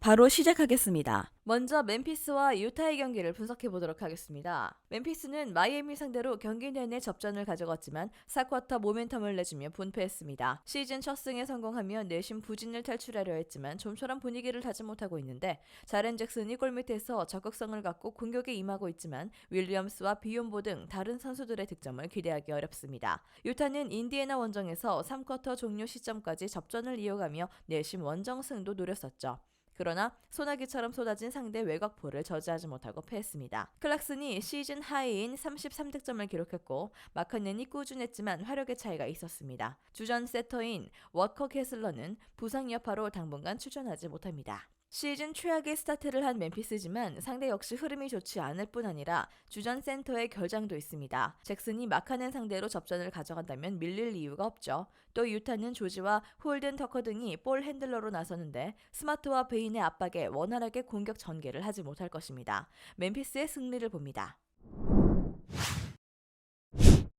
바로 시작하겠습니다. 먼저 멤피스와 유타의 경기를 분석해 보도록 하겠습니다. 멤피스는 마이애미 상대로 경기 내내 접전을 가져갔지만 4쿼터 모멘텀을 내주며 분패했습니다. 시즌 첫 승에 성공하며 내심 부진을 탈출하려 했지만 좀처럼 분위기를 타지 못하고 있는데 자렌 잭슨이 골밑에서 적극성을 갖고 공격에 임하고 있지만 윌리엄스와 비욘보 등 다른 선수들의 득점을 기대하기 어렵습니다. 유타는 인디애나 원정에서 3쿼터 종료 시점까지 접전을 이어가며 내심 원정 승도 노렸었죠. 그러나 소나기처럼 쏟아진 상대 외곽포를 저지하지 못하고 패했습니다. 클락슨이 시즌 하이인 33득점을 기록했고 마카넨이 꾸준했지만 화력의 차이가 있었습니다. 주전 세터인 워커 캐슬러는 부상 여파로 당분간 출전하지 못합니다. 시즌 최악의 스타트를 한 멤피스지만 상대 역시 흐름이 좋지 않을 뿐 아니라 주전 센터의 결장도 있습니다. 잭슨이 마카넨 상대로 접전을 가져간다면 밀릴 이유가 없죠. 또 유타는 조지와 홀든 터커 등이 볼 핸들러로 나서는데 스마트와 베인의 압박에 원활하게 공격 전개를 하지 못할 것입니다. 멤피스의 승리를 봅니다.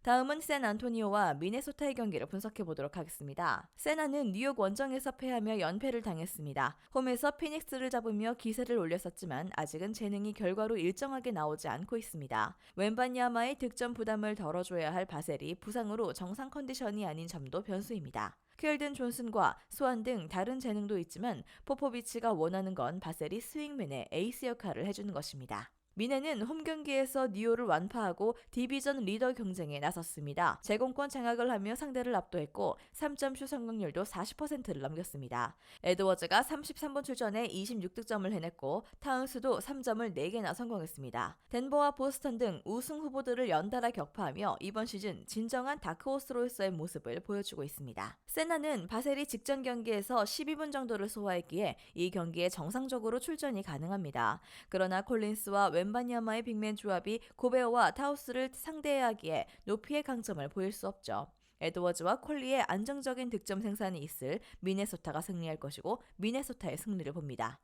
다음은 샌 안토니오와 미네소타의 경기를 분석해 보도록 하겠습니다. 세나는 뉴욕 원정에서 패하며 연패를 당했습니다. 홈에서 피닉스를 잡으며 기세를 올렸었지만 아직은 재능이 결과로 일정하게 나오지 않고 있습니다. 웬바니아마의 득점 부담을 덜어줘야 할 바셀이 부상으로 정상 컨디션이 아닌 점도 변수입니다. 켈든 존슨과 소환 등 다른 재능도 있지만 포포비치가 원하는 건 바셀이 스윙맨의 에이스 역할을 해주는 것입니다. 미네는 홈 경기에서 니오를 완파하고 디비전 리더 경쟁에 나섰습니다. 제공권 장악을 하며 상대를 압도했고 3점 슛 성공률도 40%를 넘겼습니다. 에드워즈가 33번 출전에 26득점을 해냈고 타운스도 3점을 4개나 성공했습니다. 덴버와 보스턴 등 우승 후보들을 연달아 격파하며 이번 시즌 진정한 다크호스로서의 모습을 보여주고 있습니다. 세나는 바셀이 직전 경기에서 12분 정도를 소화했기에 이 경기에 정상적으로 출전이 가능합니다. 그러나 콜린스와 웬바니아마의 빅맨 조합이 고베어와 타우스를 상대해야 하기에 높이의 강점을 보일 수 없죠. 에드워즈와 콜리의 안정적인 득점 생산이 있을 미네소타가 승리할 것이고 미네소타의 승리를 봅니다.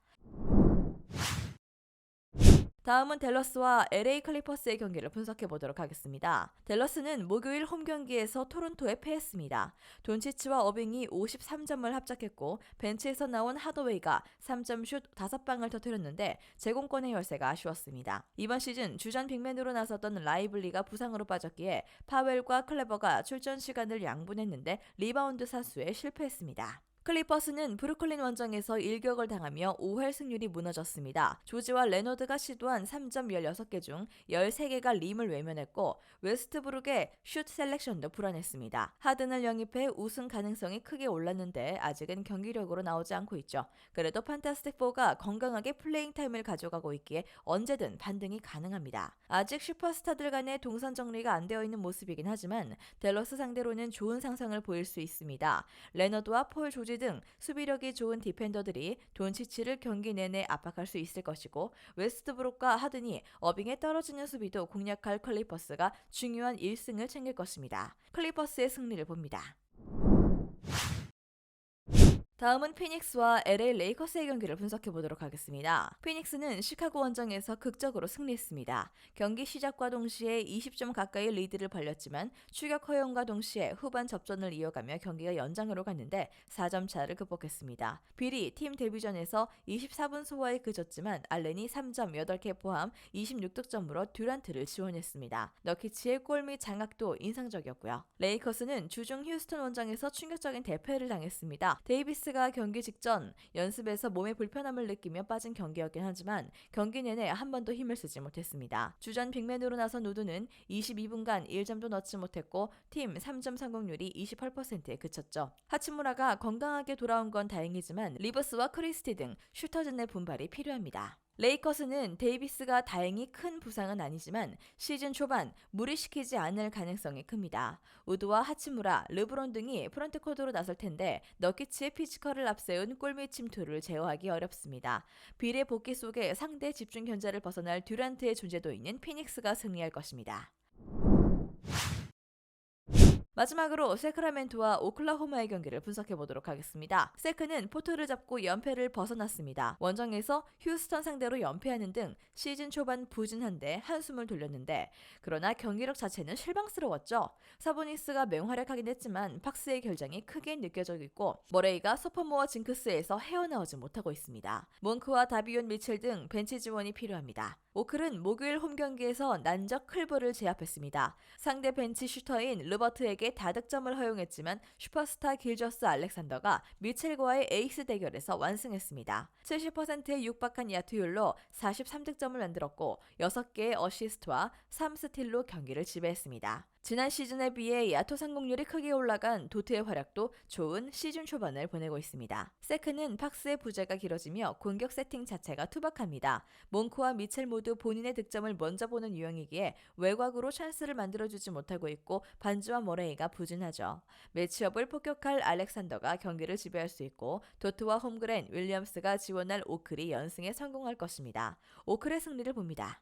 다음은 댈러스와 LA 클리퍼스의 경기를 분석해 보도록 하겠습니다. 댈러스는 목요일 홈 경기에서 토론토에 패했습니다. 돈치치와 어빙이 53점을 합작했고 벤치에서 나온 하더웨이가 3점 슛 5방을 터뜨렸는데 제공권의 열세가 아쉬웠습니다. 이번 시즌 주전 빅맨으로 나섰던 라이블리가 부상으로 빠졌기에 파웰과 클레버가 출전 시간을 양분했는데 리바운드 사수에 실패했습니다. 클리퍼스는 브루클린 원정에서 일격을 당하며 5회 승률이 무너졌습니다. 조지와 레너드가 시도한 3점 16개 중 13개가 림을 외면했고 웨스트브룩의 슛 셀렉션도 불안했습니다. 하든을 영입해 우승 가능성이 크게 올랐는데 아직은 경기력으로 나오지 않고 있죠. 그래도 판타스틱4가 건강하게 플레잉 타임을 가져가고 있기에 언제든 반등이 가능합니다. 아직 슈퍼스타들 간의 동선 정리가 안 되어 있는 모습이긴 하지만 델러스 상대로는 좋은 상상을 보일 수 있습니다. 레너드와 폴 조지 등 수비력이 좋은 디펜더들이 돈치치를 경기 내내 압박할 수 있을 것이고 웨스트브룩과 하든이 어빙에 떨어지는 수비도 공략할 클리퍼스가 중요한 1승을 챙길 것입니다. 클리퍼스의 승리를 봅니다. 다음은 피닉스와 LA 레이커스의 경기를 분석해 보도록 하겠습니다. 피닉스는 시카고 원정에서 극적으로 승리했습니다. 경기 시작과 동시에 20점 가까이 리드를 벌렸지만 추격 허용과 동시에 후반 접전을 이어가며 경기가 연장으로 갔는데 4점 차를 극복했습니다. 빌이 팀 데뷔전에서 24분 소화에 그쳤지만 알렌이 3점 8개 포함 26득점으로 듀란트를 지원했습니다. 너키치의 골 및 장악도 인상적이었고요. 레이커스는 주중 휴스턴 원정에서 충격적인 대패를 당했습니다. 데이비스 가 경기 직전 연습에서 몸에 불편함을 느끼며 빠진 경기였긴 하지만 경기 내내 한 번도 힘을 쓰지 못했습니다. 주전 빅맨으로 나선 우드는 22분간 1점도 넣지 못했고 팀 3점 성공률이 28%에 그쳤죠. 하치무라가 건강하게 돌아온 건 다행이지만 리버스와 크리스티 등 슈터진의 분발이 필요합니다. 레이커스는 데이비스가 다행히 큰 부상은 아니지만 시즌 초반 무리시키지 않을 가능성이 큽니다. 우드와 하치무라, 르브론 등이 프런트 코드로 나설 텐데 너키치의 피지컬을 앞세운 골밑 침투를 제어하기 어렵습니다. 빌의 복귀 속에 상대 집중 견제를 벗어날 듀란트의 존재도 있는 피닉스가 승리할 것입니다. 마지막으로 세크라멘토와 오클라호마의 경기를 분석해 보도록 하겠습니다. 세크는 포트를 잡고 연패를 벗어났습니다. 원정에서 휴스턴 상대로 연패하는 등 시즌 초반 부진한데 한숨을 돌렸는데 그러나 경기력 자체는 실망스러웠죠. 사보니스가 맹활약하긴 했지만 팍스의 결장이 크게 느껴져 있고 머레이가 소퍼모어 징크스에서 헤어나오지 못하고 있습니다. 몽크와 다비온 미첼 등 벤치 지원이 필요합니다. 오클은 목요일 홈 경기에서 난적 클브를 제압했습니다. 상대 벤치 슈터인 르버트에게 다득점을 허용했지만 슈퍼스타 길저스 알렉산더가 미첼과의 에이스 대결에서 완승했습니다. 70%의 육박한 야투율로 43득점을 만들었고 6개의 어시스트와 3스틸로 경기를 지배했습니다. 지난 시즌에 비해 야투 성공률이 크게 올라간 도트의 활약도 좋은 시즌 초반을 보내고 있습니다. 세크는 팍스의 부재가 길어지며 공격 세팅 자체가 투박합니다. 몽크와 미첼 모두 본인의 득점을 먼저 보는 유형이기에 외곽으로 찬스를 만들어주지 못하고 있고 반지와 모레이가 부진하죠. 매치업을 폭격할 알렉산더가 경기를 지배할 수 있고 도트와 홈그랜, 윌리엄스가 지원할 오클이 연승에 성공할 것입니다. 오클의 승리를 봅니다.